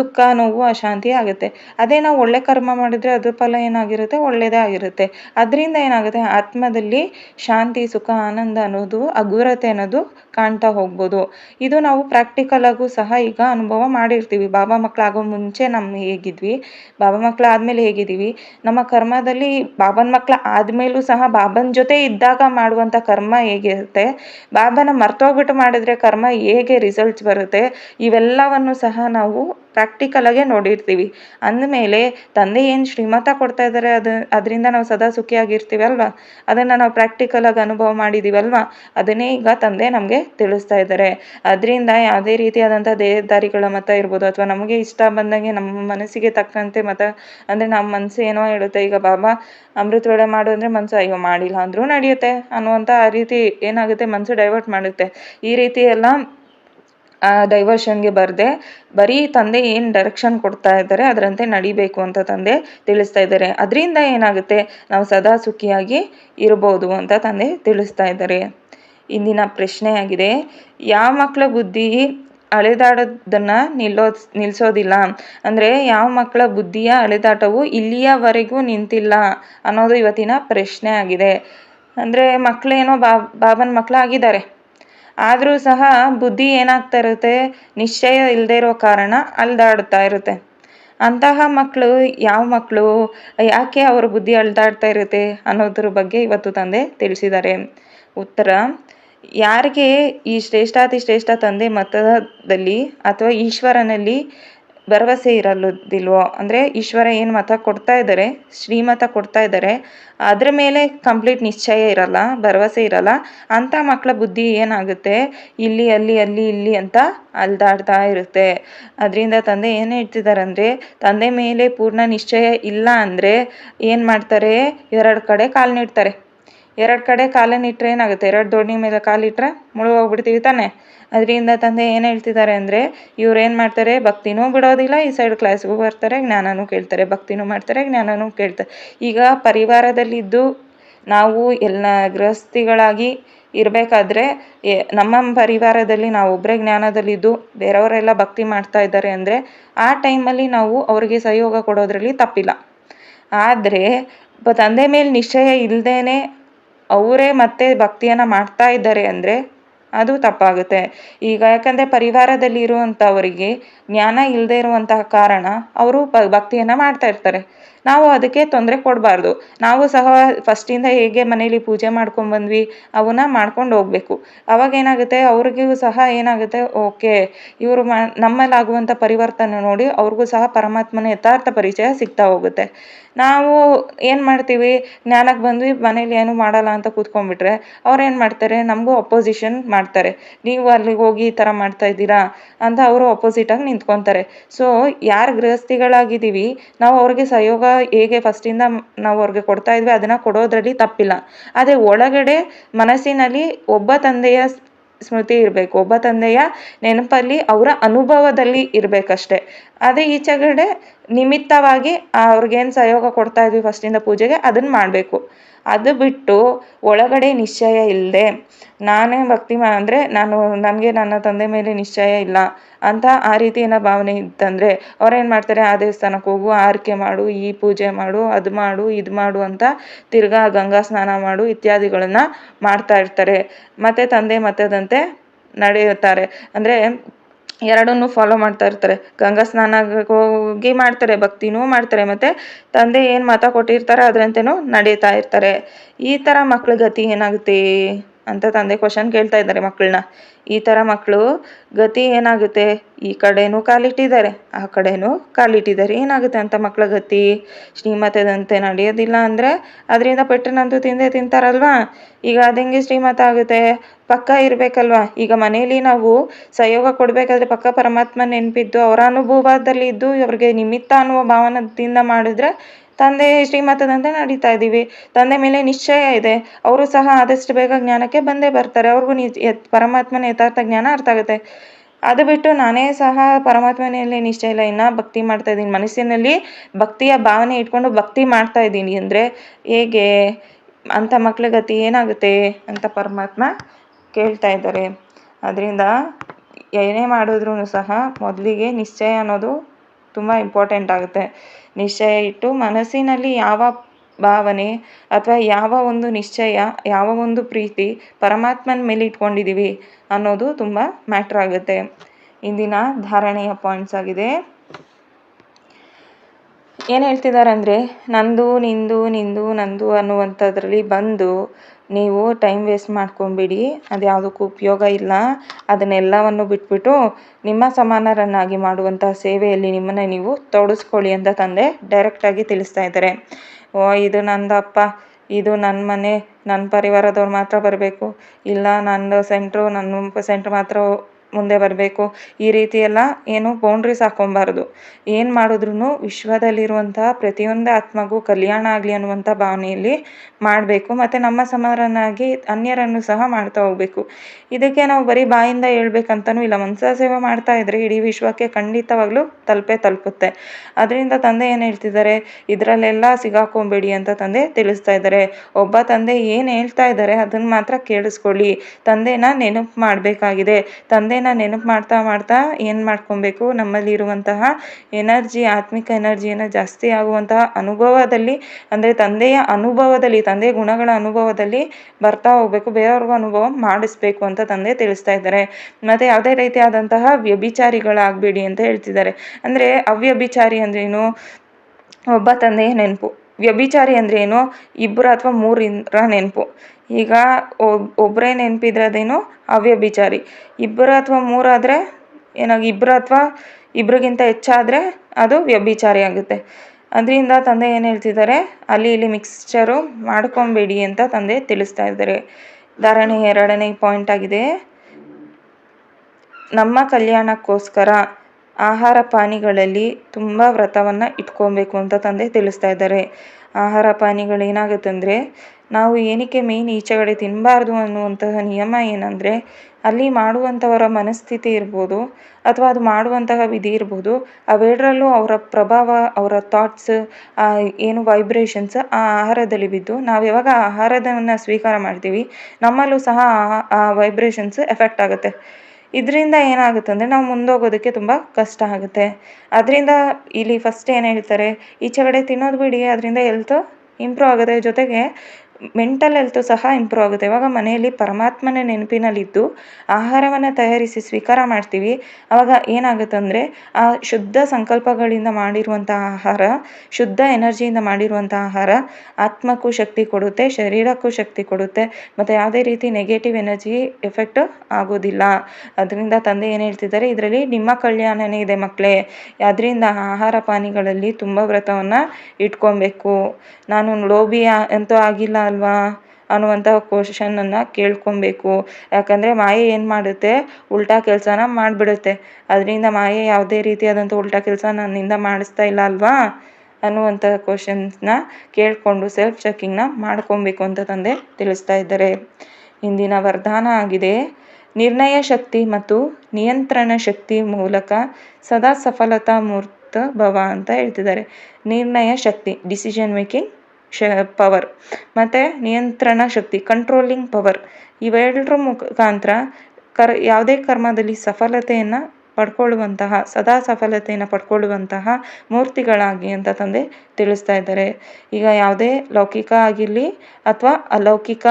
ದುಃಖ, ನೋವು, ಅಶಾಂತಿ ಆಗುತ್ತೆ. ಅದೇ ನಾವು ಒಳ್ಳೆ ಕರ್ಮ ಮಾಡಿದರೆ ಅದ್ರ ಫಲ ಏನಾಗಿರುತ್ತೆ? ಒಳ್ಳೆಯದೇ ಆಗಿರುತ್ತೆ. ಅದರಿಂದ ಏನಾಗುತ್ತೆ? ಆತ್ಮದಲ್ಲಿ ಶಾಂತಿ ಸುಖ, ಆನಂದ ಅನ್ನೋದು ಅಗುರತೆ ಅನ್ನೋದು ಕಾಣ್ತಾ ಹೋಗ್ಬೋದು. ಇದು ನಾವು ಪ್ರಾಕ್ಟಿಕಲ್ ಆಗು ಸಹ ಈಗ ಅನುಭವ ಮಾಡಿರ್ತೀವಿ. ಬಾಬಾ ಮಕ್ಕಳಾಗೋ ಮುಂಚೆ ನಮ್ಮ ಹೇಗಿದ್ವಿ? ಬಾಬಾ ಮಕ್ಕಳು ಆದಮೇಲೆ ಹೇಗಿದ್ದೀವಿ? ನಮ್ಮ ಕರ್ಮದಲ್ಲಿ ಬಾಬನ ಮಕ್ಕಳು ಆದಮೇಲೂ ಸಹ ಬಾಬನ ಜೊತೆ ಇದ್ದಾಗ ಮಾಡುವಂಥ ಕರ್ಮ ಹೇಗಿರುತ್ತೆ? ಬಾಬನ ಮರ್ತೋಗ್ಬಿಟ್ಟು ಮಾಡಿದ್ರೆ ಕರ್ಮ ಹೇಗೆ ರಿಸಲ್ಟ್ಸ್ ಬರುತ್ತೆ? ಇವೆಲ್ಲವನ್ನು ಸಹ ನಾವು ಪ್ರಾಕ್ಟಿಕಲಾಗೆ ನೋಡಿರ್ತೀವಿ. ಅಂದಮೇಲೆ ತಂದೆ ಏನು ಶ್ರೀಮಂತ ಕೊಡ್ತಾ ಇದ್ದಾರೆ ಅದು, ಅದರಿಂದ ನಾವು ಸದಾ ಸುಖಿಯಾಗಿರ್ತೀವಲ್ವ ಅದನ್ನು ನಾವು ಪ್ರಾಕ್ಟಿಕಲಾಗಿ ಅನುಭವ ಮಾಡಿದ್ದೀವಲ್ವ ಅದನ್ನೇ ಈಗ ತಂದೆ ನಮಗೆ ತಿಳಿಸ್ತಾ ಇದ್ದಾರೆ ಅದರಿಂದ ಯಾವುದೇ ರೀತಿಯಾದಂಥ ದೇಹದಾರಿಗಳ ಮತ ಇರ್ಬೋದು, ಅಥವಾ ನಮಗೆ ಇಷ್ಟ ಬಂದಂಗೆ ನಮ್ಮ ಮನಸ್ಸಿಗೆ ತಕ್ಕಂತೆ ಮತ, ಅಂದರೆ ನಮ್ಮ ಮನಸ್ಸು ಏನೋ ಹೇಳುತ್ತೆ, ಈಗ ಬಾಬಾ ಅಮೃತ ವೇಳೆ ಮಾಡು ಅಂದರೆ ಮನಸ್ಸು ಅಯ್ಯೋ ಮಾಡಿಲ್ಲ ಅಂದರೂ ನಡೆಯುತ್ತೆ ಅನ್ನುವಂಥ ಆ ರೀತಿ ಏನಾಗುತ್ತೆ ಮನಸ್ಸು ಡೈವರ್ಟ್ ಮಾಡುತ್ತೆ. ಈ ರೀತಿ ಎಲ್ಲ ಡೈವರ್ಷನ್ಗೆ ಬರದೆ, ಬರೀ ತಂದೆ ಏನು ಡೈರೆಕ್ಷನ್ ಕೊಡ್ತಾ ಇದ್ದಾರೆ ಅದರಂತೆ ನಡಿಬೇಕು ಅಂತ ತಂದೆ ತಿಳಿಸ್ತಾ ಇದ್ದಾರೆ. ಅದರಿಂದ ಏನಾಗುತ್ತೆ? ನಾವು ಸದಾ ಸುಖಿಯಾಗಿ ಇರ್ಬೋದು ಅಂತ ತಂದೆ ತಿಳಿಸ್ತಾ ಇದ್ದಾರೆ. ಇಂದಿನ ಪ್ರಶ್ನೆ ಆಗಿದೆ, ಯಾವ ಮಕ್ಕಳ ಬುದ್ಧಿ ಅಲೆದಾಡೋದನ್ನು ನಿಲ್ಲೋ ನಿಲ್ಲಿಸೋದಿಲ್ಲ ಅಂದರೆ ಯಾವ ಮಕ್ಕಳ ಬುದ್ಧಿಯ ಅಳೆದಾಟವು ಇಲ್ಲಿಯವರೆಗೂ ನಿಂತಿಲ್ಲ ಅನ್ನೋದು ಇವತ್ತಿನ ಪ್ರಶ್ನೆ ಆಗಿದೆ. ಅಂದರೆ ಮಕ್ಕಳೇನೋ ಬಾ, ಬಾಬನ ಮಕ್ಕಳಾಗಿದ್ದಾರೆ ಆದರೂ ಸಹ ಬುದ್ಧಿ ಏನಾಗ್ತಾ ಇರುತ್ತೆ? ನಿಶ್ಚಯ ಇಲ್ಲದೆ ಇರೋ ಕಾರಣ ಅಲ್ದಾಡ್ತಾ ಇರುತ್ತೆ. ಅಂತಹ ಮಕ್ಕಳು ಯಾವ ಮಕ್ಕಳು ಯಾಕೆ ಅವರ ಬುದ್ಧಿ ಅಳ್ದಾಡ್ತಾ ಇರುತ್ತೆ ಅನ್ನೋದ್ರ ಬಗ್ಗೆ ಇವತ್ತು ತಂದೆ ತಿಳಿಸಿದ್ದಾರೆ. ಉತ್ತರ, ಯಾರಿಗೆ ಈ ಶ್ರೇಷ್ಠಾತಿ ಶ್ರೇಷ್ಠ ತಂದೆ ಮತದಲ್ಲಿ ಅಥವಾ ಈಶ್ವರನಲ್ಲಿ ಭರವಸೆ ಇರಲ್ಲದಿಲ್ವೋ ಅಂದರೆ ಈಶ್ವರ ಏನು ಮತ ಕೊಡ್ತಾ ಇದ್ದಾರೆ? ಶ್ರೀಮತ ಕೊಡ್ತಾ ಇದ್ದಾರೆ. ಅದ್ರ ಮೇಲೆ ಕಂಪ್ಲೀಟ್ ನಿಶ್ಚಯ ಇರಲ್ಲ, ಭರವಸೆ ಇರಲ್ಲ. ಅಂಥ ಮಕ್ಕಳ ಬುದ್ಧಿ ಏನಾಗುತ್ತೆ? ಇಲ್ಲಿ, ಅಲ್ಲಿ ಅಲ್ಲಿ, ಇಲ್ಲಿ ಅಂತ ಅಲ್ದಾಡ್ತಾ ಇರುತ್ತೆ. ಅದರಿಂದ ತಂದೆ ಏನು ಹೇಳ್ತಿದ್ದಾರೆ ಅಂದರೆ ತಂದೆ ಮೇಲೆ ಪೂರ್ಣ ನಿಶ್ಚಯ ಇಲ್ಲ ಅಂದರೆ ಏನು ಮಾಡ್ತಾರೆ? ಎರಡು ಕಡೆ ಕಾಲು ನೀಡ್ತಾರೆ ಎರಡು ಕಡೆ ಕಾಲನ್ನಿಟ್ರೆ ಏನಾಗುತ್ತೆ? ಎರಡು ದೋಣಿ ಮೇಲೆ ಕಾಲಿಟ್ರೆ ಮುಳುಗೋಗ್ಬಿಡ್ತೀವಿ ತಾನೆ. ಅದರಿಂದ ತಂದೆ ಏನು ಹೇಳ್ತಿದ್ದಾರೆ ಅಂದರೆ, ಇವ್ರು ಏನು ಮಾಡ್ತಾರೆ? ಭಕ್ತಿನೂ ಬಿಡೋದಿಲ್ಲ, ಈ ಸೈಡ್ ಕ್ಲಾಸ್ಗೂ ಬರ್ತಾರೆ, ಜ್ಞಾನನೂ ಕೇಳ್ತಾರೆ. ಭಕ್ತಿನೂ ಮಾಡ್ತಾರೆ, ಜ್ಞಾನನೂ ಕೇಳ್ತಾರೆ. ಈಗ ಪರಿವಾರದಲ್ಲಿದ್ದು ನಾವು ಎಲ್ಲ ಗೃಹಸ್ಥಿಗಳಾಗಿ ಇರಬೇಕಾದ್ರೆ ನಮ್ಮ ಪರಿವಾರದಲ್ಲಿ ನಾವು ಒಬ್ಬರೇ ಜ್ಞಾನದಲ್ಲಿದ್ದು, ಬೇರೆಯವರೆಲ್ಲ ಭಕ್ತಿ ಮಾಡ್ತಾ ಇದ್ದಾರೆ ಅಂದರೆ, ಆ ಟೈಮಲ್ಲಿ ನಾವು ಅವರಿಗೆ ಸಹಯೋಗ ಕೊಡೋದ್ರಲ್ಲಿ ತಪ್ಪಿಲ್ಲ. ಆದರೆ ತಂದೆ ಮೇಲೆ ನಿಶ್ಚಯ ಇಲ್ಲದೇನೆ ಅವರೇ ಮತ್ತೆ ಭಕ್ತಿಯನ್ನು ಮಾಡ್ತಾ ಇದ್ದಾರೆ ಅಂದರೆ ಅದು ತಪ್ಪಾಗುತ್ತೆ. ಈಗ ಯಾಕಂದರೆ ಪರಿವಾರದಲ್ಲಿ ಇರುವಂಥವರಿಗೆ ಜ್ಞಾನ ಇಲ್ಲದೆ ಇರುವಂತಹ ಕಾರಣ ಅವರು ಭಕ್ತಿಯನ್ನು ಮಾಡ್ತಾ ಇರ್ತಾರೆ. ನಾವು ಅದಕ್ಕೆ ತೊಂದರೆ ಕೊಡಬಾರ್ದು. ನಾವು ಸಹ ಫಸ್ಟಿಂದ ಹೇಗೆ ಮನೇಲಿ ಪೂಜೆ ಮಾಡ್ಕೊಂಡ್ಬಂದ್ವಿ ಅವನ್ನ ಮಾಡ್ಕೊಂಡು ಹೋಗ್ಬೇಕು. ಅವಾಗ ಏನಾಗುತ್ತೆ, ಅವ್ರಿಗೂ ಸಹ ಏನಾಗುತ್ತೆ, ಓಕೆ, ಇವರು ಮಾ ನಮ್ಮಲ್ಲಾಗುವಂಥ ಪರಿವರ್ತನೆ ನೋಡಿ ಅವ್ರಿಗೂ ಸಹ ಪರಮಾತ್ಮನ ಯಥಾರ್ಥ ಪರಿಚಯ ಸಿಗ್ತಾ ಹೋಗುತ್ತೆ. ನಾವು ಏನು ಮಾಡ್ತೀವಿ ಜ್ಞಾನಕ್ಕೆ ಬಂದ್ವಿ, ಮನೇಲಿ ಏನು ಮಾಡಲ್ಲ ಅಂತ ಕೂತ್ಕೊಂಡ್ಬಿಟ್ರೆ, ಅವ್ರು ಏನು ಮಾಡ್ತಾರೆ, ನಮಗೂ ಅಪೋಸಿಷನ್ ಮಾಡ್ತಾರೆ. ನೀವು ಅಲ್ಲಿಗೆ ಹೋಗಿ ಈ ಥರ ಮಾಡ್ತಾ ಇದ್ದೀರಾ ಅಂತ ಅವರು ಅಪೋಸಿಟಾಗಿ ನಿಂತ್ಕೊತಾರೆ. ಸೊ ಯಾರು ಗೃಹಸ್ಥಿಗಳಾಗಿದ್ದೀವಿ, ನಾವು ಅವ್ರಿಗೆ ಸಹಯೋಗ ಹೇಗೆ ಫಸ್ಟಿಂದ ನಾವು ಅವ್ರಿಗೆ ಕೊಡ್ತಾ ಇದ್ವಿ, ಅದನ್ನು ಕೊಡೋದ್ರಲ್ಲಿ ತಪ್ಪಿಲ್ಲ. ಅದೇ ಒಳಗಡೆ ಮನಸ್ಸಿನಲ್ಲಿ ಒಬ್ಬ ತಂದೆಯ ಸ್ಮೃತಿ ಇರಬೇಕು, ಒಬ್ಬ ತಂದೆಯ ನೆನಪಲ್ಲಿ ಅವರ ಅನುಭವದಲ್ಲಿ ಇರಬೇಕಷ್ಟೆ. ಅದೇ ಈಚೆಗಡೆ ನಿಮಿತ್ತವಾಗಿ ಅವ್ರಿಗೇನು ಸಹಯೋಗ ಕೊಡ್ತಾ ಇದ್ವಿ ಫಸ್ಟಿಂದ ಪೂಜೆಗೆ ಅದನ್ನು ಮಾಡಬೇಕು. ಅದು ಬಿಟ್ಟು ಒಳಗಡೆ ನಿಶ್ಚಯ ಇಲ್ಲದೆ ನಾನೇ ಭಕ್ತಿ ಮಾ, ಅಂದರೆ ನಾನು, ನನಗೆ ನನ್ನ ತಂದೆ ಮೇಲೆ ನಿಶ್ಚಯ ಇಲ್ಲ ಅಂತ ಆ ರೀತಿ ಏನೋ ಭಾವನೆ ಇತ್ತಂದರೆ ಅವ್ರೇನು ಮಾಡ್ತಾರೆ, ಆ ದೇವಸ್ಥಾನಕ್ಕೆ ಹೋಗು, ಆರಕೆ ಮಾಡು, ಈ ಪೂಜೆ ಮಾಡು, ಅದು ಮಾಡು, ಇದು ಮಾಡು ಅಂತ ತಿರ್ಗಾ ಗಂಗಾ ಸ್ನಾನ ಮಾಡು ಇತ್ಯಾದಿಗಳನ್ನು ಮಾಡ್ತಾ ಇರ್ತಾರೆ. ಮತ್ತು ತಂದೆ ಮತ್ತದಂತೆ ನಡೆಯುತ್ತಾರೆ. ಅಂದರೆ ಎರಡನ್ನೂ ಫಾಲೋ ಮಾಡ್ತಾ ಇರ್ತಾರೆ. ಗಂಗಾ ಸ್ನಾನ ಹೋಗಿ ಮಾಡ್ತಾರೆ, ಭಕ್ತಿನೂ ಮಾಡ್ತಾರೆ, ಮತ್ತು ತಂದೆ ಏನು ಮತ ಕೊಟ್ಟಿರ್ತಾರೆ ಅದರಂತೆಯೂ ನಡೀತಾ ಇರ್ತಾರೆ. ಈ ಥರ ಮಕ್ಳ ಗತಿ ಏನಾಗುತ್ತೆ? ಅಂತ ತಂದೆ ಕ್ವಶನ್ ಕೇಳ್ತಾ ಇದ್ದಾರೆ ಮಕ್ಕಳನ್ನ. ಈ ಥರ ಮಕ್ಕಳು ಗತಿ ಏನಾಗುತ್ತೆ? ಈ ಕಡೆನೂ ಕಾಲಿಟ್ಟಿದ್ದಾರೆ, ಆ ಕಡೆನೂ ಕಾಲಿಟ್ಟಿದ್ದಾರೆ. ಏನಾಗುತ್ತೆ ಅಂತ ಮಕ್ಕಳ ಗತಿ? ಶ್ರೀಮತದಂತೆ ನಡೆಯೋದಿಲ್ಲ ಅಂದರೆ ಅದರಿಂದ ಪೆಟ್ಟನಂತೂ ತಿಂದೇ ತಿಂತಾರಲ್ವಾ? ಈಗ ಅದು ಹೆಂಗೆ ಶ್ರೀಮತ ಆಗುತ್ತೆ? ಪಕ್ಕ ಇರಬೇಕಲ್ವಾ? ಈಗ ಮನೆಯಲ್ಲಿ ನಾವು ಸಹಯೋಗ ಕೊಡಬೇಕಾದ್ರೆ ಪಕ್ಕ ಪರಮಾತ್ಮ ನೆನಪಿದ್ದು ಅವರ ಅನುಭವದಲ್ಲಿ ಇದ್ದು, ಅವ್ರಿಗೆ ನಿಮಿತ್ತ ಅನ್ನುವ ಭಾವನದಿಂದ ಮಾಡಿದ್ರೆ ತಂದೆ ಶ್ರೀಮತದಂತೆ ನಡೀತಾ ಇದ್ದೀವಿ. ತಂದೆ ಮೇಲೆ ನಿಶ್ಚಯ ಇದೆ. ಅವರು ಸಹ ಆದಷ್ಟು ಬೇಗ ಜ್ಞಾನಕ್ಕೆ ಬಂದೇ ಬರ್ತಾರೆ. ಅವ್ರಿಗೂ ನಿಜ ಪರಮಾತ್ಮನ ಯಥಾರ್ಥ ಜ್ಞಾನ ಅರ್ಥ ಆಗುತ್ತೆ. ಅದು ಬಿಟ್ಟು ನಾನೇ ಸಹ ಪರಮಾತ್ಮನಲ್ಲಿ ನಿಶ್ಚಯ ಇಲ್ಲ. ಇನ್ನೂ ಭಕ್ತಿ ಮಾಡ್ತಾ ಇದ್ದೀನಿ. ಮನಸ್ಸಿನಲ್ಲಿ ಭಕ್ತಿಯ ಭಾವನೆ ಇಟ್ಕೊಂಡು ಭಕ್ತಿ ಮಾಡ್ತಾ ಇದ್ದೀನಿ ಅಂದರೆ ಹೇಗೆ? ಅಂಥ ಮಕ್ಳ ಗತಿ ಏನಾಗುತ್ತೆ ಅಂತ ಪರಮಾತ್ಮ ಕೇಳ್ತಾ ಇದ್ದಾರೆ. ಅದರಿಂದ ಏನೇ ಮಾಡಿದ್ರೂ ಸಹ ಮೊದಲಿಗೆ ನಿಶ್ಚಯ ಅನ್ನೋದು ತುಂಬ ಇಂಪಾರ್ಟೆಂಟ್ ಆಗುತ್ತೆ. ನಿಶ್ಚಯ ಇಟ್ಟು ಮನಸ್ಸಿನಲ್ಲಿ ಯಾವ ಭಾವನೆ ಅಥವಾ ಯಾವ ಒಂದು ನಿಶ್ಚಯ, ಯಾವ ಒಂದು ಪ್ರೀತಿ ಪರಮಾತ್ಮನ ಮೇಲೆ ಇಟ್ಕೊಂಡಿದ್ದೀವಿ ಅನ್ನೋದು ತುಂಬ ಮ್ಯಾಟ್ರ್ ಆಗುತ್ತೆ. ಇಂದಿನ ಧಾರಣೆಯ ಪಾಯಿಂಟ್ಸ್ ಆಗಿದೆ. ಏನು ಹೇಳ್ತಿದ್ದಾರೆ ಅಂದರೆ ನಂದು, ನಿಂದು ನಿಂದು, ನಂದು ಅನ್ನುವಂಥದ್ರಲ್ಲಿ ಬಂದು ನೀವು ಟೈಮ್ ವೇಸ್ಟ್ ಮಾಡ್ಕೊಂಬಿಡಿ ಅದು ಯಾವುದಕ್ಕೂ ಉಪಯೋಗ ಇಲ್ಲ. ಅದನ್ನೆಲ್ಲವನ್ನು ಬಿಟ್ಬಿಟ್ಟು ನಿಮ್ಮ ಸಮಾನರನ್ನಾಗಿ ಮಾಡುವಂತಹ ಸೇವೆಯಲ್ಲಿ ನಿಮ್ಮನ್ನು ನೀವು ತೊಡಸ್ಕೊಳ್ಳಿ ಅಂತ ತಂದೆ ಡೈರೆಕ್ಟಾಗಿ ತಿಳಿಸ್ತಾ ಇದ್ದಾರೆ. ಓ, ಇದು ನಂದಪ್ಪ, ಇದು ನನ್ನ ಮನೆ ನನ್ನ ಪರಿವಾರದವ್ರು ಮಾತ್ರ ಬರಬೇಕು. ಇಲ್ಲ, ನಂದು ಸೆಂಟ್ರು ನನ್ನ ಸೆಂಟ್ರ್ ಮಾತ್ರ ಮುಂದೆ ಬರಬೇಕು. ಈ ರೀತಿ ಎಲ್ಲ ಏನು ಬೌಂಡ್ರೀಸ್ ಹಾಕೊಬಾರ್ದು. ಏನು ಮಾಡಿದ್ರು ವಿಶ್ವದಲ್ಲಿರುವಂತಹ ಪ್ರತಿಯೊಂದು ಆತ್ಮಗೂ ಕಲ್ಯಾಣ ಆಗಲಿ ಅನ್ನುವಂಥ ಭಾವನೆಯಲ್ಲಿ ಮಾಡಬೇಕು. ಮತ್ತು ನಮ್ಮ ಸಮರನಾಗಿ ಅನ್ಯರನ್ನು ಸಹ ಮಾಡ್ತಾ ಹೋಗಬೇಕು. ಇದಕ್ಕೆ ನಾವು ಬರೀ ಬಾಯಿಂದ ಹೇಳ್ಬೇಕಂತನೂ ಇಲ್ಲ. ಮನಸಾ ಸೇವೆ ಮಾಡ್ತಾ ಇದ್ರೆ ಇಡೀ ವಿಶ್ವಕ್ಕೆ ಖಂಡಿತವಾಗ್ಲೂ ತಲುಪೇ ತಲುಪುತ್ತೆ. ಅದರಿಂದ ತಂದೆ ಏನು ಹೇಳ್ತಿದ್ದಾರೆ? ಇದರಲ್ಲೆಲ್ಲ ಸಿಗಾಕೊಂಬೇಡಿ ಅಂತ ತಂದೆ ತಿಳಿಸ್ತಾ ಇದ್ದಾರೆ. ಒಬ್ಬ ತಂದೆ ಏನು ಹೇಳ್ತಾ ಇದ್ದಾರೆ ಅದನ್ನು ಮಾತ್ರ ಕೇಳಿಸ್ಕೊಳ್ಳಿ. ತಂದೆನ ನೆನಪು ಮಾಡಬೇಕಾಗಿದೆ. ತಂದೆನ ನೆನಪು ಮಾಡ್ತಾ ಮಾಡ್ತಾ ಏನು ಮಾಡ್ಕೊಬೇಕು? ನಮ್ಮಲ್ಲಿರುವಂತಹ ಎನರ್ಜಿ, ಆತ್ಮಿಕ ಎನರ್ಜಿಯನ್ನು ಜಾಸ್ತಿ ಆಗುವಂತಹ ಅನುಭವದಲ್ಲಿ, ಅಂದರೆ ತಂದೆಯ ಅನುಭವದಲ್ಲಿ, ತಂದೆ ಗುಣಗಳ ಅನುಭವದಲ್ಲಿ ಬರ್ತಾ ಹೋಗಬೇಕು. ಬೇರೆಯವ್ರಿಗೂ ಅನುಭವ ಮಾಡಿಸ್ಬೇಕು ಅಂತ ತಂದೆ ತಿಳಿಸ್ತಾ ಇದ್ದಾರೆ. ಮತ್ತು ಯಾವುದೇ ರೀತಿಯಾದಂತಹ ವ್ಯಭಿಚಾರಿಗಳಾಗಬೇಡಿ ಅಂತ ಹೇಳ್ತಿದ್ದಾರೆ. ಅಂದರೆ ಅವ್ಯಭಿಚಾರಿ ಅಂದ್ರೇನು ಒಬ್ಬ ತಂದೆಯ ನೆನಪು. ವ್ಯಭಿಚಾರಿ ಅಂದ್ರೆ ಏನು? ಇಬ್ಬರು ಅಥವಾ ಮೂರರ ನೆನಪು. ಈಗ ಒಬ್ಬರೇ ನೆನಪಿದ್ರೆ ಅದೇನು ಅವ್ಯಭಿಚಾರಿ ಇಬ್ಬರು ಅಥವಾ ಮೂರಾದರೆ ಏನಾಗಿ ಇಬ್ಬರು ಅಥವಾ ಇಬ್ಬರಿಗಿಂತ ಹೆಚ್ಚಾದರೆ ಅದು ವ್ಯಭಿಚಾರಿ ಆಗುತ್ತೆ. ಅದರಿಂದ ತಂದೆ ಏನು ಹೇಳ್ತಿದ್ದಾರೆ? ಅಲ್ಲಿ ಇಲ್ಲಿ ಮಿಕ್ಸ್ಚರು ಮಾಡ್ಕೊಬೇಡಿ ಅಂತ ತಂದೆ ತಿಳಿಸ್ತಾ ಇದ್ದಾರೆ. ಧಾರಣೆ ಎರಡನೇ ಪಾಯಿಂಟ್ ಆಗಿದೆ. ನಮ್ಮ ಕಲ್ಯಾಣಕ್ಕೋಸ್ಕರ ಆಹಾರ ಪಾನಿಗಳಲ್ಲಿ ತುಂಬ ವ್ರತವನ್ನು ಇಟ್ಕೊಬೇಕು ಅಂತ ತಂದೆ ತಿಳಿಸ್ತಾ ಇದ್ದಾರೆ. ಆಹಾರ ಪಾನಿಗಳು ಏನಾಗುತ್ತೆ ಅಂದರೆ ನಾವು ಏನಕ್ಕೆ ಮೇಯ್ನ್ ಈಚೆಗಡೆ ತಿನ್ನಬಾರ್ದು ಅನ್ನುವಂತಹ ನಿಯಮ ಏನಂದರೆ ಅಲ್ಲಿ ಮಾಡುವಂಥವರ ಮನಸ್ಥಿತಿ ಇರ್ಬೋದು ಅಥವಾ ಅದು ಮಾಡುವಂತಹ ವಿಧಿ ಇರ್ಬೋದು, ಅವೆರಡರಲ್ಲೂ ಅವರ ಪ್ರಭಾವ, ಅವರ ಥಾಟ್ಸ್ ಏನು ವೈಬ್ರೇಷನ್ಸ್ ಆ ಆಹಾರದಲ್ಲಿ ಬಿದ್ದು ನಾವು ಯಾವಾಗ ಆಹಾರವನ್ನು ಸ್ವೀಕಾರ ಮಾಡ್ತೀವಿ, ನಮ್ಮಲ್ಲೂ ಸಹ ಆ ವೈಬ್ರೇಷನ್ಸ್ ಎಫೆಕ್ಟ್ ಆಗುತ್ತೆ. ಇದರಿಂದ ಏನಾಗುತ್ತೆ ಅಂದರೆ ನಾವು ಮುಂದೋಗೋದಕ್ಕೆ ತುಂಬ ಕಷ್ಟ ಆಗುತ್ತೆ. ಅದರಿಂದ ಇಲ್ಲಿ ಫಸ್ಟ್ ಏನು ಹೇಳ್ತಾರೆ, ಈಚೆಗಡೆ ತಿನ್ನೋದು ಬಿಡಿ, ಅದರಿಂದ ಎಲ್ತು ಇಂಪ್ರೂವ್ ಆಗುತ್ತೆ. ಜೊತೆಗೆ ಮೆಂಟಲ್ ಹೆಲ್ತು ಸಹ ಇಂಪ್ರೂವ್ ಆಗುತ್ತೆ. ಇವಾಗ ಮನೆಯಲ್ಲಿ ಪರಮಾತ್ಮನ ನೆನಪಿನಲ್ಲಿದ್ದು ಆಹಾರವನ್ನು ತಯಾರಿಸಿ ಸ್ವೀಕಾರ ಮಾಡ್ತೀವಿ. ಆವಾಗ ಏನಾಗುತ್ತಂದರೆ ಆ ಶುದ್ಧ ಸಂಕಲ್ಪಗಳಿಂದ ಮಾಡಿರುವಂಥ ಆಹಾರ, ಶುದ್ಧ ಎನರ್ಜಿಯಿಂದ ಮಾಡಿರುವಂಥ ಆಹಾರ ಆತ್ಮಕ್ಕೂ ಶಕ್ತಿ ಕೊಡುತ್ತೆ, ಶರೀರಕ್ಕೂ ಶಕ್ತಿ ಕೊಡುತ್ತೆ. ಮತ್ತು ಯಾವುದೇ ರೀತಿ ನೆಗೆಟಿವ್ ಎನರ್ಜಿ ಎಫೆಕ್ಟ್ ಆಗೋದಿಲ್ಲ. ಅದರಿಂದ ತಂದೆ ಏನು ಹೇಳ್ತಿದ್ದಾರೆ, ಇದರಲ್ಲಿ ನಿಮ್ಮ ಕಲ್ಯಾಣನೇ ಇದೆ ಮಕ್ಕಳೇ ಅದರಿಂದ ಆಹಾರ ಪಾನಿಗಳಲ್ಲಿ ತುಂಬ ವ್ರತವನ್ನು ಇಟ್ಕೊಬೇಕು. ನಾನು ಲೋಭಿ ಅಂತೂ ಆಗಿಲ್ಲ ಅಲ್ವಾ ಅನ್ನುವಂಥ ಕ್ವಶನನ್ನು ಕೇಳ್ಕೊಬೇಕು. ಯಾಕಂದರೆ ಮಾಯೆ ಏನು ಮಾಡುತ್ತೆ? ಉಲ್ಟಾ ಕೆಲಸನ ಮಾಡಿಬಿಡುತ್ತೆ. ಅದರಿಂದ ಮಾಯೆ ಯಾವುದೇ ರೀತಿಯಾದಂಥ ಉಲ್ಟಾ ಕೆಲಸ ನನ್ನಿಂದ ಮಾಡಿಸ್ತಾ ಇಲ್ಲ ಅಲ್ವಾ? ಅನ್ನುವಂಥ ಕ್ವಶನ್ಸ್ನ ಕೇಳಿಕೊಂಡು ಸೆಲ್ಫ್ ಚೆಕಿಂಗ್ನ ಮಾಡ್ಕೊಬೇಕು ಅಂತ ತಂದೆ ತಿಳಿಸ್ತಾ ಇದ್ದಾರೆ. ಇಂದಿನ ವರದಾನ ಆಗಿದೆ. ನಿರ್ಣಯ ಶಕ್ತಿ ಮತ್ತು ನಿಯಂತ್ರಣ ಶಕ್ತಿ ಮೂಲಕ ಸದಾ ಸಫಲತಾ ಮೂರ್ತ ಭವ ಅಂತ ಹೇಳ್ತಿದ್ದಾರೆ. ನಿರ್ಣಯ ಶಕ್ತಿ ಡಿಸಿಷನ್ ಮೇಕಿಂಗ್ ಶ ಪವರ್ ಮತ್ತು ನಿಯಂತ್ರಣ ಶಕ್ತಿ ಕಂಟ್ರೋಲಿಂಗ್ ಪವರ್ ಇವೆರಡರ ಮುಖಾಂತರ ಕರ್, ಯಾವುದೇ ಕರ್ಮದಲ್ಲಿ ಸಫಲತೆಯನ್ನು ಪಡ್ಕೊಳ್ಳುವಂತಹ, ಸದಾ ಸಫಲತೆಯನ್ನು ಪಡ್ಕೊಳ್ಳುವಂತಹ ಮೂರ್ತಿಗಳಾಗಿ ಅಂತ ತಂದೆ ತಿಳಿಸ್ತಾ ಇದ್ದಾರೆ. ಈಗ ಯಾವುದೇ ಲೌಕಿಕ ಆಗಿರಲಿ ಅಥವಾ ಅಲೌಕಿಕ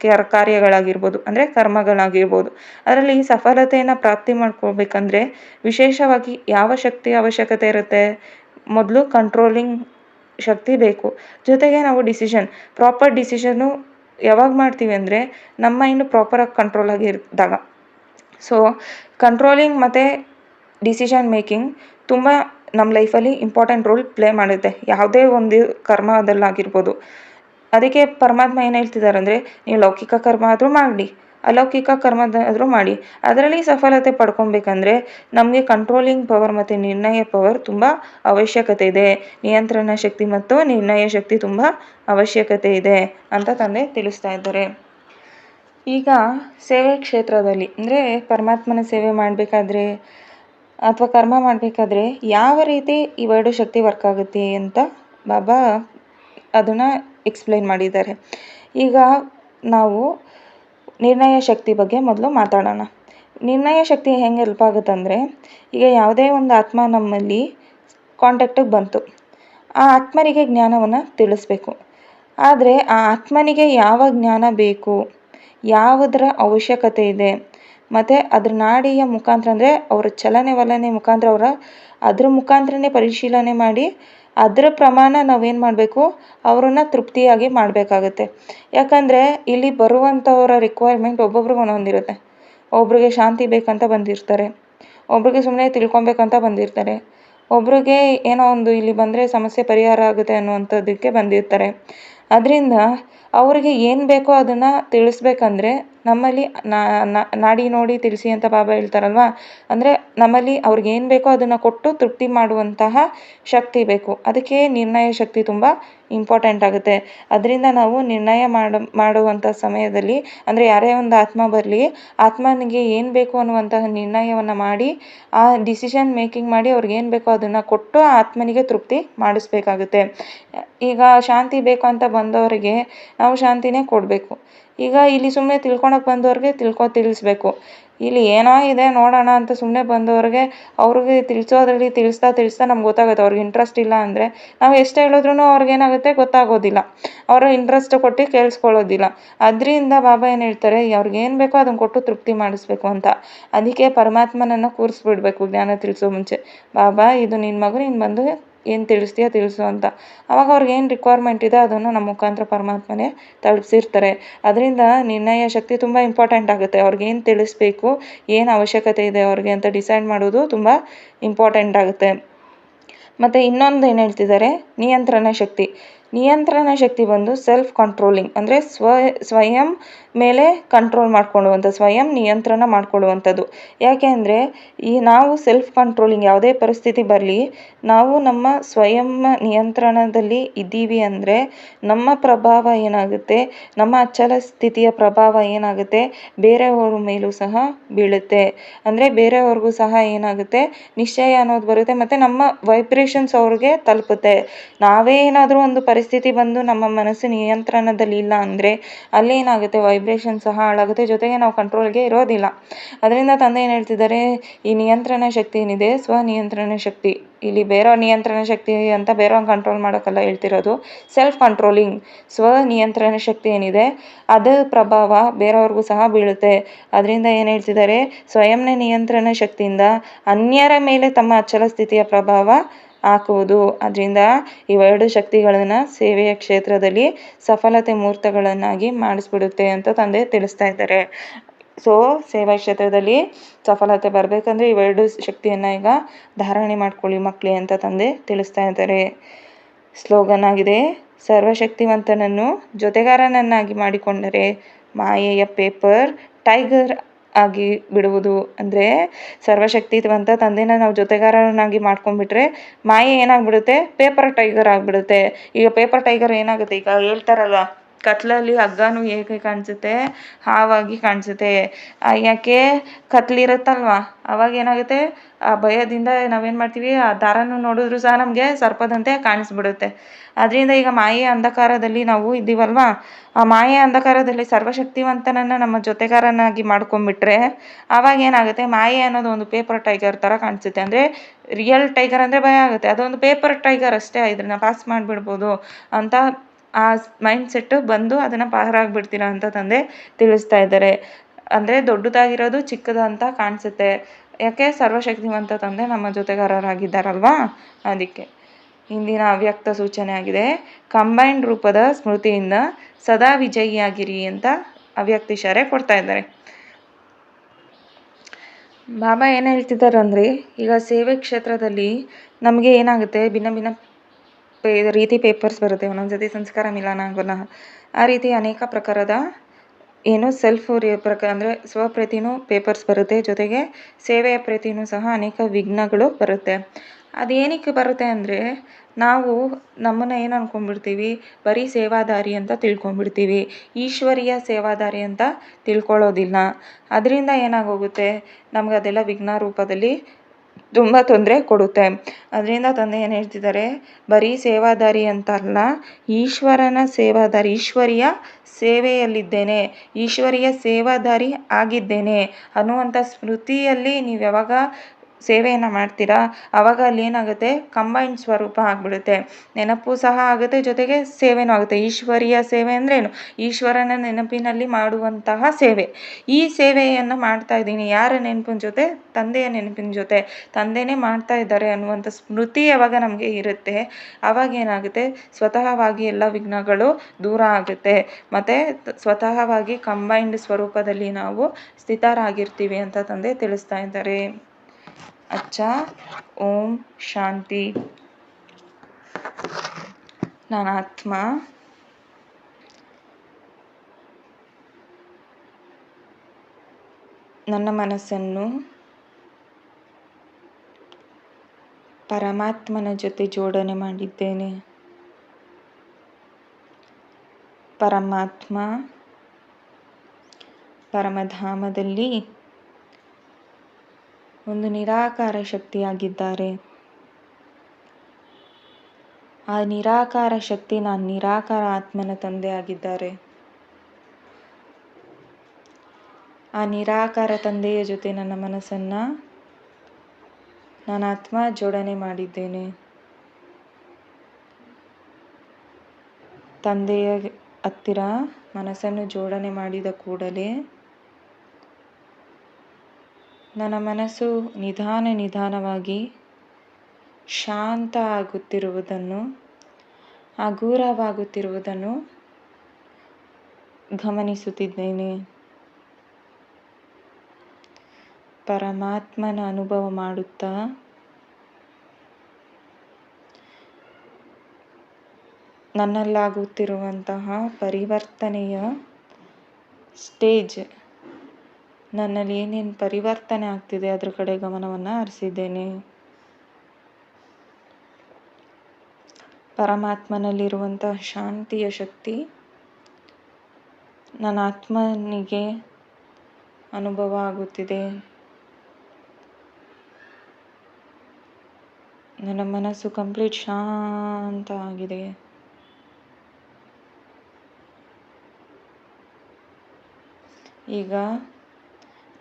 ಕೆರ್ ಕಾರ್ಯಗಳಾಗಿರ್ಬೋದು, ಅಂದರೆ ಕರ್ಮಗಳಾಗಿರ್ಬೋದು, ಅದರಲ್ಲಿ ಸಫಲತೆಯನ್ನು ಪ್ರಾಪ್ತಿ ಮಾಡ್ಕೊಳ್ಬೇಕಂದ್ರೆ ವಿಶೇಷವಾಗಿ ಯಾವ ಶಕ್ತಿ ಅವಶ್ಯಕತೆ ಇರುತ್ತೆ? ಮೊದಲು ಕಂಟ್ರೋಲಿಂಗ್ ಶಕ್ತಿ ಬೇಕು. ಜೊತೆಗೆ ನಾವು ಡಿಸಿಷನ್ ಪ್ರಾಪರ್ ಡಿಸಿಷನ್ನು ಯಾವಾಗ ಮಾಡ್ತೀವಿ ಅಂದರೆ ನಮ್ಮ ಇನ್ನು ಪ್ರಾಪರಾಗಿ ಕಂಟ್ರೋಲಾಗಿ ಇದ್ದಾಗ ಸೊ ಕಂಟ್ರೋಲಿಂಗ್ ಮತ್ತು ಡಿಸಿಷನ್ ಮೇಕಿಂಗ್ ತುಂಬ ನಮ್ಮ ಲೈಫಲ್ಲಿ ಇಂಪಾರ್ಟೆಂಟ್ ರೋಲ್ ಪ್ಲೇ ಮಾಡುತ್ತೆ. ಯಾವುದೇ ಒಂದು ಕರ್ಮದಲ್ಲಾಗಿರ್ಬೋದು ಅದಕ್ಕೆ ಪರಮಾತ್ಮ ಏನು ಹೇಳ್ತಿದ್ದಾರೆ ಅಂದರೆ, ನೀವು ಲೌಕಿಕ ಕರ್ಮ ಆದರೂ ಮಾಡಿ ಅಲೌಕಿಕ ಕರ್ಮದಾದರೂ ಮಾಡಿ. ಅದರಲ್ಲಿ ಸಫಲತೆ ಪಡ್ಕೊಬೇಕಂದ್ರೆ ನಮಗೆ ಕಂಟ್ರೋಲಿಂಗ್ ಪವರ್ ಮತ್ತು ನಿರ್ಣಯ ಪವರ್ ತುಂಬ ಅವಶ್ಯಕತೆ ಇದೆ. ನಿಯಂತ್ರಣ ಶಕ್ತಿ ಮತ್ತು ನಿರ್ಣಯ ಶಕ್ತಿ ತುಂಬ ಅವಶ್ಯಕತೆ ಇದೆ ಅಂತ ತಂದೆ ತಿಳಿಸ್ತಾ ಇದ್ದಾರೆ. ಈಗ ಸೇವೆ ಕ್ಷೇತ್ರದಲ್ಲಿ, ಅಂದರೆ ಪರಮಾತ್ಮನ ಸೇವೆ ಮಾಡಬೇಕಾದ್ರೆ ಅಥವಾ ಕರ್ಮ ಮಾಡಬೇಕಾದ್ರೆ ಯಾವ ರೀತಿ ಇವೆರಡು ಶಕ್ತಿ ವರ್ಕ್ ಆಗುತ್ತೆ ಅಂತ ಬಾಬಾ ಅದನ್ನು ಎಕ್ಸ್ಪ್ಲೈನ್ ಮಾಡಿದ್ದಾರೆ. ಈಗ ನಾವು ನಿರ್ಣಯ ಶಕ್ತಿ ಬಗ್ಗೆ ಮೊದಲು ಮಾತಾಡೋಣ. ನಿರ್ಣಯ ಶಕ್ತಿ ಹೆಂಗೆ ಹೆಲ್ಪ್ ಆಗುತ್ತಂದರೆ, ಈಗ ಯಾವುದೇ ಒಂದು ಆತ್ಮ ನಮ್ಮಲ್ಲಿ ಕಾಂಟ್ಯಾಕ್ಟಿಗೆ ಬಂತು. ಆ ಆತ್ಮನಿಗೆ ಜ್ಞಾನವನ್ನು ತಿಳಿಸ್ಬೇಕು. ಆದರೆ ಆ ಆತ್ಮನಿಗೆ ಯಾವ ಜ್ಞಾನ ಬೇಕು, ಯಾವುದರ ಅವಶ್ಯಕತೆ ಇದೆ, ಮತ್ತು ಅದ್ರ ನಾಡಿಯ ಮುಖಾಂತರ ಅಂದರೆ ಅವರ ಚಲನೆ ವಲನೆ ಮುಖಾಂತರ ಅವರ ಅದ್ರ ಮುಖಾಂತರನೇ ಪರಿಶೀಲನೆ ಮಾಡಿ ಅದರ ಪ್ರಮಾಣ ನಾವೇನು ಮಾಡಬೇಕು? ಅವರನ್ನ ತೃಪ್ತಿಯಾಗಿ ಮಾಡಬೇಕಾಗತ್ತೆ. ಯಾಕಂದರೆ ಇಲ್ಲಿ ಬರುವಂಥವರ ರಿಕ್ವೈರ್ಮೆಂಟ್ ಒಬ್ಬೊಬ್ರಿಗೆ ಒಂದೊಂದಿರುತ್ತೆ ಒಬ್ರಿಗೆ ಶಾಂತಿ ಬೇಕಂತ ಬಂದಿರ್ತಾರೆ. ಒಬ್ರಿಗೆ ಸುಮ್ಮನೆ ತಿಳ್ಕೊಬೇಕಂತ ಬಂದಿರ್ತಾರೆ. ಒಬ್ರಿಗೆ ಏನೋ ಒಂದು ಇಲ್ಲಿ ಬಂದರೆ ಸಮಸ್ಯೆ ಪರಿಹಾರ ಆಗುತ್ತೆ ಅನ್ನುವಂಥದ್ದಕ್ಕೆ ಬಂದಿರ್ತಾರೆ. ಅದರಿಂದ ಅವರಿಗೆ ಏನು ಬೇಕೋ ಅದನ್ನು ತಿಳಿಸ್ಬೇಕಂದ್ರೆ ನಮ್ಮಲ್ಲಿ ನಾಡಿ ನೋಡಿ ತಿಳಿಸಿ ಅಂತ ಬಾಬಾ ಹೇಳ್ತಾರಲ್ವ? ಅಂದರೆ ನಮ್ಮಲ್ಲಿ ಅವ್ರಿಗೆ ಏನು ಬೇಕೋ ಅದನ್ನು ಕೊಟ್ಟು ತೃಪ್ತಿ ಮಾಡುವಂತಹ ಶಕ್ತಿ ಬೇಕು. ಅದಕ್ಕೆ ನಿರ್ಣಯ ಶಕ್ತಿ ತುಂಬ ಇಂಪಾರ್ಟೆಂಟ್ ಆಗುತ್ತೆ. ಅದರಿಂದ ನಾವು ನಿರ್ಣಯ ಮಾಡ ಮಾಡುವಂಥ ಸಮಯದಲ್ಲಿ, ಅಂದರೆ ಯಾರೇ ಒಂದು ಆತ್ಮ ಬರಲಿ, ಆತ್ಮನಿಗೆ ಏನು ಬೇಕು ಅನ್ನುವಂತಹ ನಿರ್ಣಯವನ್ನು ಮಾಡಿ, ಆ ಡಿಸಿಷನ್ ಮೇಕಿಂಗ್ ಮಾಡಿ ಅವ್ರಿಗೆ ಏನು ಬೇಕೋ ಅದನ್ನು ಕೊಟ್ಟು ಆ ಆತ್ಮನಿಗೆ ತೃಪ್ತಿ ಮಾಡಿಸ್ಬೇಕಾಗುತ್ತೆ. ಈಗ ಶಾಂತಿ ಬೇಕು ಅಂತ ಬಂದವರಿಗೆ ನಾವು ಶಾಂತಿನೇ ಕೊಡಬೇಕು. ಈಗ ಇಲ್ಲಿ ಸುಮ್ಮನೆ ತಿಳ್ಕೊಳಕ್ಕೆ ಬಂದವ್ರಿಗೆ ತಿಳ್ಕೊ, ತಿಳಿಸ್ಬೇಕು. ಇಲ್ಲಿ ಏನೋ ಇದೆ, ನೋಡೋಣ ಅಂತ ಸುಮ್ಮನೆ ಬಂದವ್ರಿಗೆ ಅವ್ರಿಗೆ ತಿಳಿಸೋದ್ರಲ್ಲಿ ತಿಳಿಸ್ತಾ ತಿಳಿಸ್ತಾ ನಮ್ಗೆ ಗೊತ್ತಾಗುತ್ತೆ. ಅವ್ರಿಗೆ ಇಂಟ್ರೆಸ್ಟ್ ಇಲ್ಲ ಅಂದರೆ ನಾವು ಎಷ್ಟು ಹೇಳಿದ್ರೂ ಅವ್ರಿಗೇನಾಗುತ್ತೆ ಗೊತ್ತಾಗೋದಿಲ್ಲ. ಅವರು ಇಂಟ್ರೆಸ್ಟ್ ಕೊಟ್ಟು ಕೇಳಿಸ್ಕೊಳ್ಳೋದಿಲ್ಲ. ಅದರಿಂದ ಬಾಬಾ ಏನು ಹೇಳ್ತಾರೆ, ಅವ್ರಿಗೆ ಏನು ಬೇಕೋ ಅದನ್ನು ಕೊಟ್ಟು ತೃಪ್ತಿ ಮಾಡಿಸ್ಬೇಕು ಅಂತ. ಅದಕ್ಕೆ ಪರಮಾತ್ಮನನ್ನು ಕೂರಿಸ್ಬಿಡ್ಬೇಕು, ಜ್ಞಾನ ತಿಳಿಸೋ ಮುಂಚೆ. ಬಾಬಾ, ಇದು ನಿನ್ನ ಮಗು, ನೀನು ಬಂದು ಏನು ತಿಳಿಸ್ತೀಯ ತಿಳಿಸು ಅಂತ. ಅವಾಗ ಅವ್ರಿಗೆ ಏನು ರಿಕ್ವೈರ್ಮೆಂಟ್ ಇದೆ ಅದನ್ನು ನಮ್ಮ ಮುಖಾಂತರ ಪರಮಾತ್ಮನೇ ತಲುಪಿಸಿರ್ತಾರೆ. ಅದರಿಂದ ನಿರ್ಣಯ ಶಕ್ತಿ ತುಂಬ ಇಂಪಾರ್ಟೆಂಟ್ ಆಗುತ್ತೆ. ಅವ್ರಿಗೆ ಏನು ತಿಳಿಸ್ಬೇಕು, ಏನು ಅವಶ್ಯಕತೆ ಇದೆ ಅವ್ರಿಗೆ ಅಂತ ಡಿಸೈಡ್ ಮಾಡೋದು ತುಂಬ ಇಂಪಾರ್ಟೆಂಟ್ ಆಗುತ್ತೆ. ಮತ್ತು ಇನ್ನೊಂದು ಏನು ಹೇಳ್ತಿದ್ದಾರೆ? ನಿಯಂತ್ರಣ ಶಕ್ತಿ. ನಿಯಂತ್ರಣ ಶಕ್ತಿ ಬಂದು ಸೆಲ್ಫ್ ಕಂಟ್ರೋಲಿಂಗ್ ಅಂದರೆ ಸ್ವ, ಸ್ವಯಂ ಮೇಲೆ ಕಂಟ್ರೋಲ್ ಮಾಡ್ಕೊಳ್ಳುವಂಥ ಸ್ವಯಂ ನಿಯಂತ್ರಣ ಮಾಡಿಕೊಳ್ಳುವಂಥದ್ದು. ಯಾಕೆ ಅಂದರೆ ಈ ನಾವು ಸೆಲ್ಫ್ ಕಂಟ್ರೋಲಿಂಗ್ ಯಾವುದೇ ಪರಿಸ್ಥಿತಿ ಬರಲಿ, ನಾವು ನಮ್ಮ ಸ್ವಯಂ ನಿಯಂತ್ರಣದಲ್ಲಿ ಇದ್ದೀವಿ ಅಂದರೆ ನಮ್ಮ ಪ್ರಭಾವ ಏನಾಗುತ್ತೆ, ನಮ್ಮ ಅಚಲ ಸ್ಥಿತಿಯ ಪ್ರಭಾವ ಏನಾಗುತ್ತೆ, ಬೇರೆಯವ್ರ ಮೇಲೂ ಸಹ ಬೀಳುತ್ತೆ. ಅಂದರೆ ಬೇರೆಯವ್ರಿಗೂ ಸಹ ಏನಾಗುತ್ತೆ, ನಿಶ್ಚಯ ಅನ್ನೋದು ಬರುತ್ತೆ, ಮತ್ತು ನಮ್ಮ ವೈಬ್ರೇಷನ್ಸ್ ಅವ್ರಿಗೆ ತಲುಪುತ್ತೆ. ನಾವೇ ಏನಾದರೂ ಒಂದು ಪರಿಸ್ಥಿತಿ ಪರಿಸ್ಥಿತಿ ಬಂದು ನಮ್ಮ ಮನಸ್ಸು ನಿಯಂತ್ರಣದಲ್ಲಿ ಇಲ್ಲ ಅಂದರೆ ಅಲ್ಲೇನಾಗುತ್ತೆ ವೈಬ್ರೇಷನ್ ಸಹ ಹಾಳಾಗುತ್ತೆ. ಜೊತೆಗೆ ನಾವು ಕಂಟ್ರೋಲ್ಗೆ ಇರೋದಿಲ್ಲ. ಅದರಿಂದ ತಂದೆ ಏನು ಹೇಳ್ತಿದ್ದಾರೆ? ಈ ನಿಯಂತ್ರಣ ಶಕ್ತಿ ಏನಿದೆ? ಸ್ವನಿಯಂತ್ರಣ ಶಕ್ತಿ. ಇಲ್ಲಿ ಬೇರೆಯವ್ರ ನಿಯಂತ್ರಣ ಶಕ್ತಿ ಅಂತ ಬೇರೆಯವ್ರನ್ನ ಕಂಟ್ರೋಲ್ ಮಾಡೋಕ್ಕಲ್ಲ ಹೇಳ್ತಿರೋದು. ಸೆಲ್ಫ್ ಕಂಟ್ರೋಲಿಂಗ್ ಸ್ವ ನಿಯಂತ್ರಣ ಶಕ್ತಿ ಏನಿದೆ? ಅದರ ಪ್ರಭಾವ ಬೇರೆಯವ್ರಿಗೂ ಸಹ ಬೀಳುತ್ತೆ. ಅದರಿಂದ ಏನು ಹೇಳ್ತಿದ್ದಾರೆ? ಸ್ವಯಂನ ನಿಯಂತ್ರಣ ಶಕ್ತಿಯಿಂದ ಅನ್ಯರ ಮೇಲೆ ತಮ್ಮ ಅಚಲ ಸ್ಥಿತಿಯ ಪ್ರಭಾವ ಹಾಕುವುದು. ಅದರಿಂದ ಇವೆರಡು ಶಕ್ತಿಗಳನ್ನು ಸೇವೆಯ ಕ್ಷೇತ್ರದಲ್ಲಿ ಸಫಲತೆ ಮುಹೂರ್ತಗಳನ್ನಾಗಿ ಮಾಡಿಸ್ಬಿಡುತ್ತೆ ಅಂತ ತಂದೆ ತಿಳಿಸ್ತಾ ಇದ್ದಾರೆ. ಸೊ ಸೇವಾ ಕ್ಷೇತ್ರದಲ್ಲಿ ಸಫಲತೆ ಬರಬೇಕಂದ್ರೆ ಇವೆರಡು ಶಕ್ತಿಯನ್ನು ಈಗ ಧಾರಣೆ ಮಾಡ್ಕೊಳ್ಳಿ ಮಕ್ಕಳೇ ಅಂತ ತಂದೆ ತಿಳಿಸ್ತಾ ಇದ್ದಾರೆ. ಸ್ಲೋಗನ್ ಆಗಿದೆ, ಸರ್ವಶಕ್ತಿವಂತನನ್ನು ಜೊತೆಗಾರನನ್ನಾಗಿ ಮಾಡಿಕೊಂಡರೆ, ಮಾಯೆಯ ಪೇಪರ್ ಟೈಗರ್ ಆಗಿ ಬಿಡುವುದು. ಅಂದರೆ ಸರ್ವಶಕ್ತಿವಂತ ತಂದೆನ ನಾವು ಜೊತೆಗಾರನಾಗಿ ಮಾಡ್ಕೊಂಡ್ಬಿಟ್ರೆ ಮಾಯೆ ಏನಾಗ್ಬಿಡುತ್ತೆ? ಪೇಪರ್ ಟೈಗರ್ ಆಗಿಬಿಡುತ್ತೆ. ಈಗ ಪೇಪರ್ ಟೈಗರ್ ಏನಾಗುತ್ತೆ? ಈಗ ಹೇಳ್ತಾರಲ್ಲ ಕತ್ಲಲ್ಲಿ ಹಗ್ಗನು ಹೇಗೆ ಕಾಣಿಸುತ್ತೆ? ಹಾವಾಗಿ ಕಾಣಿಸುತ್ತೆ. ಯಾಕೆ? ಕತ್ಲಿರುತ್ತಲ್ವಾ ಅವಾಗ ಏನಾಗುತ್ತೆ? ಆ ಭಯದಿಂದ ನಾವೇನು ಮಾಡ್ತೀವಿ? ಆ ದಾರನೂ ನೋಡಿದ್ರು ಸಹ ನಮಗೆ ಸರ್ಪದಂತೆ ಕಾಣಿಸ್ಬಿಡುತ್ತೆ. ಅದರಿಂದ ಈಗ ಮಾಯೆ ಅಂಧಕಾರದಲ್ಲಿ ನಾವು ಇದ್ದೀವಲ್ವಾ? ಆ ಮಾಯೆ ಅಂಧಕಾರದಲ್ಲಿ ಸರ್ವಶಕ್ತಿವಂತನನ್ನು ನಮ್ಮ ಜೊತೆಗಾರನಾಗಿ ಮಾಡ್ಕೊಂಡ್ಬಿಟ್ರೆ ಆವಾಗ ಏನಾಗುತ್ತೆ? ಮಾಯೆ ಅನ್ನೋದು ಒಂದು ಪೇಪರ್ ಟೈಗರ್ ಥರ ಕಾಣಿಸುತ್ತೆ. ಅಂದರೆ ರಿಯಲ್ ಟೈಗರ್ ಅಂದರೆ ಭಯ ಆಗುತ್ತೆ. ಅದೊಂದು ಪೇಪರ್ ಟೈಗರ್ ಅಷ್ಟೇ. ಇದನ್ನ ಪಾಸ್ ಮಾಡಿಬಿಡ್ಬೋದು ಅಂತ ಆ ಮೈಂಡ್ ಸೆಟ್ ಬಂದು ಅದನ್ನು ಪಾರಾಗ್ಬಿಡ್ತೀರಾ ಅಂತ ತಂದೆ ತಿಳಿಸ್ತಾ ಇದ್ದಾರೆ. ಅಂದರೆ ದೊಡ್ಡದಾಗಿರೋದು ಚಿಕ್ಕದಂತ ಕಾಣಿಸುತ್ತೆ. ಯಾಕೆ? ಸರ್ವಶಕ್ತಿವಂತ ತಂದೆ ನಮ್ಮ ಜೊತೆಗಾರರಾಗಿದ್ದಾರಲ್ವಾ? ಅದಕ್ಕೆ. ಇಂದಿನ ಅವ್ಯಕ್ತ ಸೂಚನೆ ಆಗಿದೆ. ಕಂಬೈನ್ಡ್ ರೂಪದ ಸ್ಮೃತಿಯಿಂದ ಸದಾ ವಿಜಯಿಯಾಗಿರಿ ಅಂತ ಅವ್ಯಕ್ತಿ ಇಶಾರೆ ಕೊಡ್ತಾ ಇದ್ದಾರೆ. ಬಾಬಾ ಏನು ಹೇಳ್ತಿದ್ದಾರೆ ಅಂದರೆ ಈಗ ಸೇವೆ ಕ್ಷೇತ್ರದಲ್ಲಿ ನಮಗೆ ಏನಾಗುತ್ತೆ? ಭಿನ್ನ ಭಿನ್ನ ಪೇ, ರೀತಿ ಪೇಪರ್ಸ್ ಬರುತ್ತೆ. ಒಂದೊಂದು ಸತಿ ಸಂಸ್ಕಾರ ಮಿಲನ ಆಗೋಲ್ಲ ಆ ರೀತಿ ಅನೇಕ ಪ್ರಕಾರದ ಏನು ಸೆಲ್ಫ್ ಪ್ರಕಾರ ಅಂದರೆ ಸ್ವಪ್ರತಿನೂ ಪೇಪರ್ಸ್ ಬರುತ್ತೆ. ಜೊತೆಗೆ ಸೇವೆಯ ಪ್ರತಿನೂ ಸಹ ಅನೇಕ ವಿಘ್ನಗಳು ಬರುತ್ತೆ. ಅದೇನಕ್ಕೆ ಬರುತ್ತೆ ಅಂದರೆ ನಾವು ನಮ್ಮನ್ನು ಏನು ಅಂದ್ಕೊಂಡ್ಬಿಡ್ತೀವಿ ಬರೀ ಸೇವಾದಾರಿ ಅಂತ ತಿಳ್ಕೊಂಡ್ಬಿಡ್ತೀವಿ. ಈಶ್ವರಿಯ ಸೇವಾದಾರಿ ಅಂತ ತಿಳ್ಕೊಳ್ಳೋದಿಲ್ಲ. ಅದರಿಂದ ಏನಾಗೋಗುತ್ತೆ? ನಮ್ಗೆ ಅದೆಲ್ಲ ವಿಘ್ನ ರೂಪದಲ್ಲಿ ತುಂಬ ತೊಂದರೆ ಕೊಡುತ್ತೆ. ಅದರಿಂದ ತಂದೆ ಏನು ಹೇಳ್ತಿದ್ದಾರೆ? ಬರೀ ಸೇವಾದಾರಿ ಅಂತ ಅಲ್ಲ ಈಶ್ವರನ ಸೇವಾದಾರಿ, ಈಶ್ವರಿಯ ಸೇವೆಯಲ್ಲಿದ್ದೇನೆ, ಈಶ್ವರಿಯ ಸೇವಾದಾರಿ ಆಗಿದ್ದೇನೆ ಅನ್ನುವಂಥ ಸ್ಮೃತಿಯಲ್ಲಿ ನೀವು ಯಾವಾಗ ಸೇವೆಯನ್ನು ಮಾಡ್ತೀರಾ? ಆವಾಗ ಅಲ್ಲಿ ಏನಾಗುತ್ತೆ? ಕಂಬೈನ್ಡ್ ಸ್ವರೂಪ ಆಗಿಬಿಡುತ್ತೆ. ನೆನಪು ಸಹ ಆಗುತ್ತೆ, ಜೊತೆಗೆ ಸೇವೆನೂ ಆಗುತ್ತೆ. ಈಶ್ವರಿಯ ಸೇವೆ ಅಂದ್ರೇನು ಈಶ್ವರನ ನೆನಪಿನಲ್ಲಿ ಮಾಡುವಂತಹ ಸೇವೆ. ಈ ಸೇವೆಯನ್ನು ಮಾಡ್ತಾ ಇದ್ದೀನಿ. ಯಾರ ನೆನಪಿನ ಜೊತೆ? ತಂದೆಯ ನೆನಪಿನ ಜೊತೆ. ತಂದೆನೇ ಮಾಡ್ತಾ ಇದ್ದಾರೆ ಅನ್ನುವಂಥ ಸ್ಮೃತಿ ಯಾವಾಗ ನಮಗೆ ಇರುತ್ತೆ. ಆವಾಗ ಏನಾಗುತ್ತೆ? ಸ್ವತಃವಾಗಿ ಎಲ್ಲ ವಿಘ್ನಗಳು ದೂರ ಆಗುತ್ತೆ. ಮತ್ತು ಸ್ವತಃವಾಗಿ ಕಂಬೈನ್ಡ್ ಸ್ವರೂಪದಲ್ಲಿ ನಾವು ಸ್ಥಿತರಾಗಿರ್ತೀವಿ ಅಂತ ತಂದೆ ತಿಳಿಸ್ತಾ ಇದ್ದಾರೆ. ಅಚ್ಚ. ಓಂ ಶಾಂತಿ. ನಾನು ಆತ್ಮ. ನನ್ನ ಮನಸ್ಸನ್ನು ಪರಮಾತ್ಮನ ಜೊತೆ ಜೋಡಣೆ ಮಾಡಿದ್ದೇನೆ. ಪರಮಾತ್ಮ ಪರಮಧಾಮದಲ್ಲಿ ಒಂದು ನಿರಾಕಾರ ಶಕ್ತಿಯಾಗಿದ್ದಾರೆ. ಆ ನಿರಾಕಾರ ಶಕ್ತಿ ನಾನು ನಿರಾಕಾರ ಆತ್ಮನ ತಂದೆಯಾಗಿದ್ದಾರೆ ಆ ನಿರಾಕಾರ ತಂದೆಯ ಜೊತೆ ನನ್ನ ಮನಸ್ಸನ್ನು ನಾನು ಆತ್ಮ ಜೋಡಣೆ ಮಾಡಿದ್ದೇನೆ. ತಂದೆಯ ಹತ್ತಿರ ಮನಸ್ಸನ್ನು ಜೋಡಣೆ ಮಾಡಿದ ಕೂಡಲೇ ನನ್ನ ಮನಸ್ಸು ನಿಧಾನ ನಿಧಾನವಾಗಿ ಶಾಂತ ಆಗುತ್ತಿರುವುದನ್ನು ಹಗುರವಾಗುತ್ತಿರುವುದನ್ನು ಗಮನಿಸುತ್ತಿದ್ದೇನೆ. ಪರಮಾತ್ಮನ ಅನುಭವ ಮಾಡುತ್ತಾ ನನ್ನಲ್ಲಾಗುತ್ತಿರುವಂತಹ ಪರಿವರ್ತನೆಯ ಸ್ಟೇಜ್ ನನ್ನಲ್ಲಿ ಏನೇನು ಪರಿವರ್ತನೆ ಆಗ್ತಿದೆ ಅದ್ರ ಕಡೆ ಗಮನವನ್ನು ಹರಿಸಿದ್ದೇನೆ. ಪರಮಾತ್ಮನಲ್ಲಿರುವಂತಹ ಶಾಂತಿಯ ಶಕ್ತಿ ನನ್ನ ಆತ್ಮನಿಗೆ ಅನುಭವ ಆಗುತ್ತಿದೆ. ನನ್ನ ಮನಸ್ಸು ಕಂಪ್ಲೀಟ್ ಶಾಂತ ಆಗಿದೆ. ಈಗ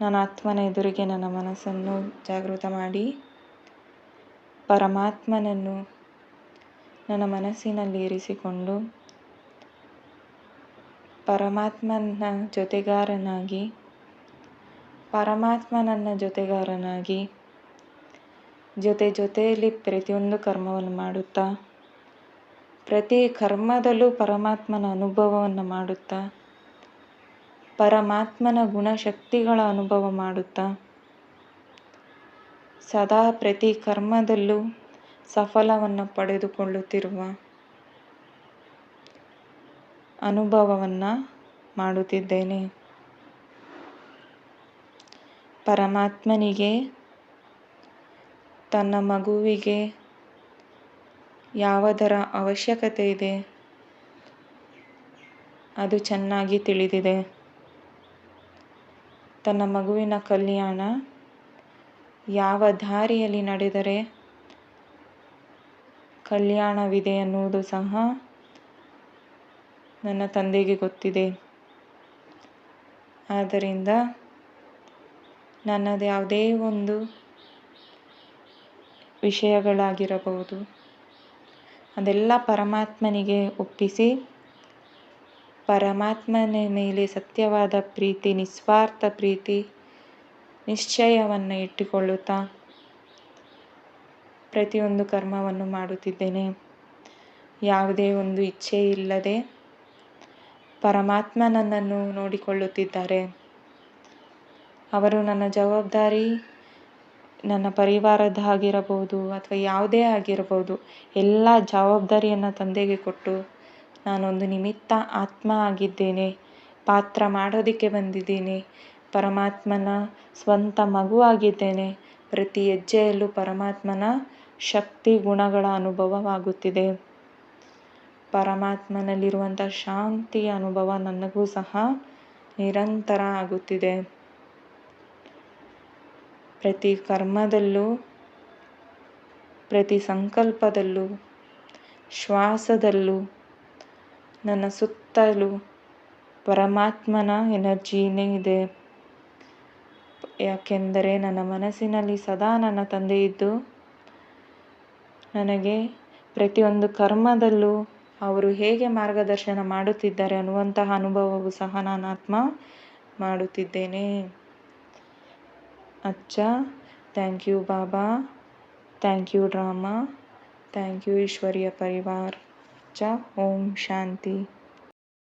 ನನ್ನ ಆತ್ಮನ ಎದುರಿಗೆ ನನ್ನ ಮನಸ್ಸನ್ನು ಜಾಗೃತ ಮಾಡಿ. ಪರಮಾತ್ಮನನ್ನು ನನ್ನ ಮನಸ್ಸಿನಲ್ಲಿ ಇರಿಸಿಕೊಂಡು ಪರಮಾತ್ಮನ ಜೊತೆಗಾರನಾಗಿ ಪರಮಾತ್ಮ ನನ್ನ ಜೊತೆಗಾರನಾಗಿ ಜೊತೆ ಜೊತೆಯಲ್ಲಿ ಪ್ರತಿಯೊಂದು ಕರ್ಮವನ್ನು ಮಾಡುತ್ತಾ, ಪ್ರತಿ ಕರ್ಮದಲ್ಲೂ ಪರಮಾತ್ಮನ ಅನುಭವವನ್ನು ಮಾಡುತ್ತಾ ಪರಮಾತ್ಮನ ಗುಣಶಕ್ತಿಗಳ ಅನುಭವ ಮಾಡುತ್ತಾ? ಸದಾ ಪ್ರತಿ ಕರ್ಮದಲ್ಲೂ ಸಫಲವನ್ನು ಪಡೆದುಕೊಳ್ಳುತ್ತಿರುವ ಅನುಭವವನ್ನು ಮಾಡುತ್ತಿದ್ದೇನೆ. ಪರಮಾತ್ಮನಿಗೆ, ತನ್ನ ಮಗುವಿಗೆ ಯಾವುದರ ಅವಶ್ಯಕತೆ ಇದೆ? ಅದು ಚೆನ್ನಾಗಿ ತಿಳಿದಿದೆ. ತನ್ನ ಮಗುವಿನ ಕಲ್ಯಾಣ ಯಾವ ದಾರಿಯಲ್ಲಿ ನಡೆದರೆ ಕಲ್ಯಾಣವಿದೆ ಅನ್ನುವುದು ಸಹ ನನ್ನ ತಂದೆಗೆ ಗೊತ್ತಿದೆ. ಆದ್ದರಿಂದ ನನ್ನದು ಯಾವುದೇ ಒಂದು ವಿಷಯಗಳಾಗಿರಬಹುದು. ಅದೆಲ್ಲ ಪರಮಾತ್ಮನಿಗೆ ಒಪ್ಪಿಸಿ ಪರಮಾತ್ಮನ ಮೇಲೆ ಸತ್ಯವಾದ ಪ್ರೀತಿ, ನಿಸ್ವಾರ್ಥ ಪ್ರೀತಿ, ನಿಶ್ಚಯವನ್ನು ಇಟ್ಟುಕೊಳ್ಳುತ್ತಾ ಪ್ರತಿಯೊಂದು ಕರ್ಮವನ್ನು ಮಾಡುತ್ತಿದ್ದೇನೆ. ಯಾವುದೇ ಒಂದು ಇಚ್ಛೆ ಇಲ್ಲದೆ ಪರಮಾತ್ಮ ನನ್ನನ್ನು ನೋಡಿಕೊಳ್ಳುತ್ತಿದ್ದಾರೆ. ಅವರು ನನ್ನ ಜವಾಬ್ದಾರಿ, ನನ್ನ ಪರಿವಾರದ ಆಗಿರಬಹುದು ಅಥವಾ ಯಾವುದೇ ಆಗಿರಬಹುದು, ಎಲ್ಲ ಜವಾಬ್ದಾರಿಯನ್ನು ತಂದೆಗೆ ಕೊಟ್ಟು ನಾನೊಂದು ನಿಮಿತ್ತ ಆತ್ಮ ಆಗಿದ್ದೇನೆ. ಪಾತ್ರ ಮಾಡೋದಕ್ಕೆ ಬಂದಿದ್ದೀನಿ. ಪರಮಾತ್ಮನ ಸ್ವಂತ ಮಗು ಆಗಿದ್ದೇನೆ. ಪ್ರತಿ ಹೆಜ್ಜೆಯಲ್ಲೂ ಪರಮಾತ್ಮನ ಶಕ್ತಿ ಗುಣಗಳ ಅನುಭವವಾಗುತ್ತಿದೆ. ಪರಮಾತ್ಮನಲ್ಲಿರುವಂಥ ಶಾಂತಿಯ ಅನುಭವ ನನಗೂ ಸಹ ನಿರಂತರ ಆಗುತ್ತಿದೆ. ಪ್ರತಿ ಕರ್ಮದಲ್ಲೂ, ಪ್ರತಿ ಸಂಕಲ್ಪದಲ್ಲೂ, ಶ್ವಾಸದಲ್ಲೂ ನನ್ನ ಸುತ್ತಲೂ ಪರಮಾತ್ಮನ ಎನರ್ಜಿನೇ ಇದೆ. ಯಾಕೆಂದರೆ ನನ್ನ ಮನಸ್ಸಿನಲ್ಲಿ ಸದಾ ನನ್ನ ತಂದೆ ಇದ್ದು, ನನಗೆ ಪ್ರತಿಯೊಂದು ಕರ್ಮದಲ್ಲೂ ಅವರು ಹೇಗೆ ಮಾರ್ಗದರ್ಶನ ಮಾಡುತ್ತಿದ್ದಾರೆ ಅನ್ನುವಂತಹ ಅನುಭವವು ಸಹ ನಾನು ಆತ್ಮ ಮಾಡುತ್ತಿದ್ದೇನೆ. ಅಚ್ಚ, thank you Baba, thank you drama, thank you Ishwariya ಪರಿವಾರ್. ಚ ಓಂ ಶಾಂತಿ